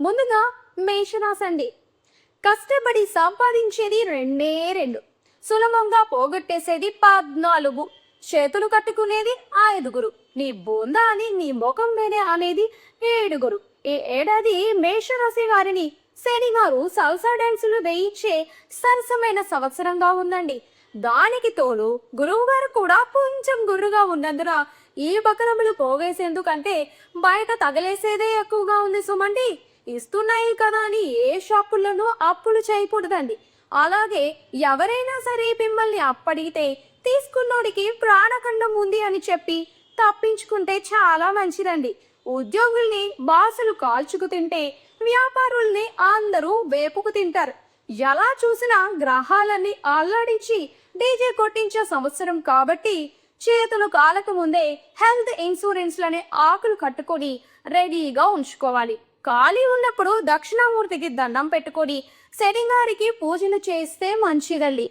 ముందుగా మేషరాశండి కష్టపడి సంపాదించేది రెండే రెండు. సులభంగా పోగొట్టేసేది పద్నాలుగు. చేతులు కట్టుకునేది ఐదుగురు. నీ బోందా అని నీ ముఖం మీదే అనేది ఏడుగురు. ఈ ఏడాది మేషరాశి వారిని శని గారు సల్సా డాన్సులు వేయించే సరసమైన సంవత్సరంగా ఉందండి. దానికి తోడు గురువు గారు కూడా కొంచెం గుర్రుగా ఉన్నందున ఈ బకరములు పోగేసేందుకంటే బయట తగలేసేదే ఎక్కువగా ఉంది సుమండి. ఇస్తున్నాయి కదా అని ఏ షాపుల్లోనూ అప్పులు చేయకూడదండి. అలాగే ఎవరైనా సరే మిమ్మల్ని అప్పడిగితే తీసుకున్నోడికి ప్రాణఖండం ఉంది అని చెప్పి తప్పించుకుంటే చాలా మంచిదండి. ఉద్యోగుల్ని బాసులు కాల్చుకు తింటే వ్యాపారుల్ని అందరూ వేపుకు తింటారు. ఎలా చూసినా గ్రహాలన్నీ అల్లాడించి డీజే కొట్టించే సంవత్సరం కాబట్టి చేతులు కాలక ముందే హెల్త్ ఇన్సూరెన్స్లనే ఆకులు కట్టుకొని రెడీగా ఉంచుకోవాలి. ఖాళీ ఉన్నప్పుడు దక్షిణామూర్తికి దండం పెట్టుకొని శనిగారికి పూజలు చేస్తే మంచిదండి